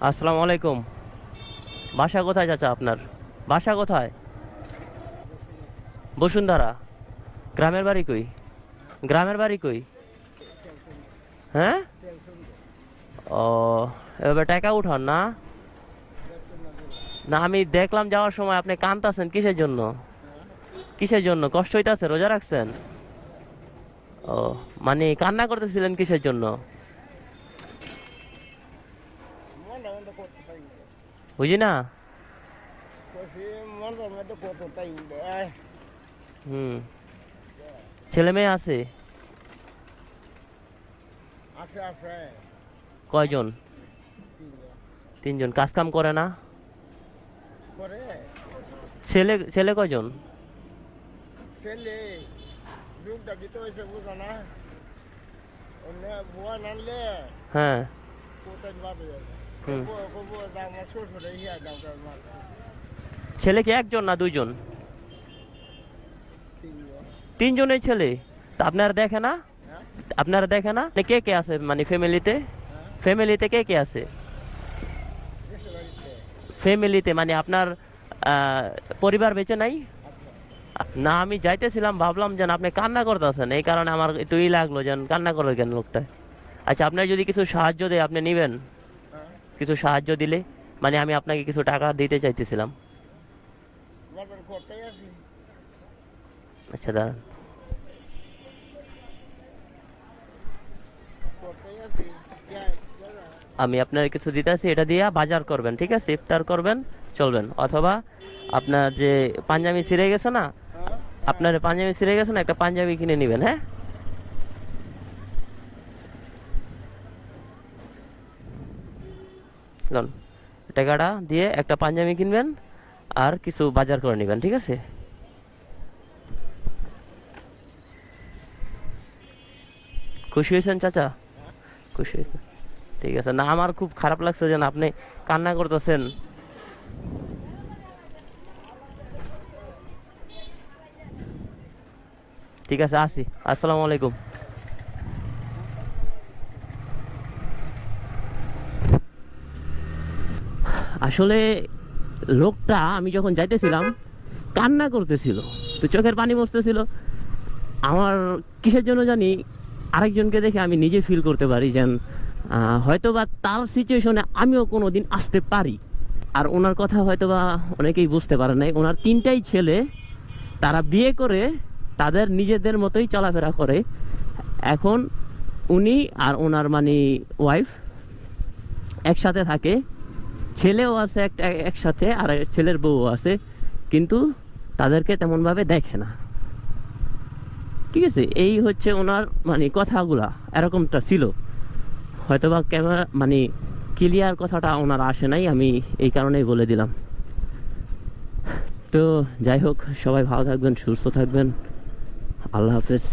আসসালামু আলাইকুম। বাসা কোথায় চাচা আপনার? বাসা কোথায়? বসুন্ধরা। গ্রামের বাড়ি কই? গ্রামের বাড়ি কই? হ্যাঁ? ও এবার টাকা উঠান না? না, আমি দেখলাম যাওয়ার সময় আপনি কানতাছেন কিসের জন্য? কিসের জন্য? কষ্ট হইতাছে, রোজা রাখছেন? ও মানে কান্না করতেছিলেন কিসের জন্য মনটা মধ্যে করতে পারি না। বুঝি না। হুম। ছেলে মেয়ে আছে? আছে কয়জন? তিনজন। কাজ কাম করে না? করে। ছেলে ছেলে কয়জন? ছেলে যুগটা দিতে হয়েছে বুঝো না। হ্যাঁ। কোথায় বাপে ছেলে কি একজন না দুইজন? তিনজন তিনজনের ছেলে? তা আপনারা দেখে না? আপনারা দেখে না? কে কে আছে মানে ফ্যামিলিতে ফ্যামিলিতে কে কে আছে? ফ্যামিলিতে মানে আপনার পরিবার বেঁচে নাই? না, আমি যাইতেছিলাম, ভাবলাম যেন আপনি কান্না করতেছেন। এই কারণে আমার একটু ই লাগল যেন কান্না করে কেন লোকটা? আচ্ছা আপনার যদি কিছু সাহায্য দেয়, আপনি নেবেন? কিছু সাহায্য দিলে মানে আমি আপনাকে কিছু টাকা দিতে চাইতেছিলাম। আচ্ছা দাঁড়ান। আমি আপনার কিছু দিতে আছি, এটা দিয়ে বাজার করবেন, ঠিক আছে? ইফতার করবেন, চলবেন। অথবা আপনার যে পাঞ্জাবি ছিঁড়ে গেছে না, আপনার পাঞ্জাবি ছিঁড়ে গেছে না, একটা পাঞ্জাবি কিনে নেবেন হ্যাঁ? লন, টাকাটা দিয়ে একটা পাঞ্জাবি কিনবেন আর কিছু বাজার করে নেবেন, ঠিক আছে? খুশি হয়েছেন চাচা? খুশি হয়েছে ঠিক আছে, না, আমার খুব খারাপ লাগছে যেন আপনি কান্না করতেছেন। ঠিক আছে, আসি। আসসালামু আলাইকুম। আসলে লোকটা, আমি যখন যাইতেছিলাম, কান্না করতেছিল। তো চোখের পানি বসতেছিল আমার কিসের জন্য জানি, আরেকজনকে দেখে আমি নিজে ফিল করতে পারি যেন হয়তো বা তার সিচুয়েশনে আমিও কোনো দিন আসতে পারি। আর ওনার কথা হয়তো বা অনেকেই বুঝতে পারে নাই। ওনার তিনটাই ছেলে, তারা বিয়ে করে তাদের নিজেদের মতোই চলাফেরা করে। এখন উনি আর ওনার মানে ওয়াইফ একসাথে থাকে। ছেলেও আছে একটা একসাথে, আর ছেলের বউও আছে, কিন্তু তাদেরকে তেমনভাবে দেখে না। ঠিক আছে? এই হচ্ছে ওনার মানে কথাগুলা, এরকমটা ছিল। হয়তোবা ক্যামেরা মানে ক্লিয়ার কথাটা ওনার আসে নাই, আমি এই কারণেই বলে দিলাম। তো যাই হোক, সবাই ভালো থাকবেন, সুস্থ থাকবেন। আল্লাহ হাফেজ।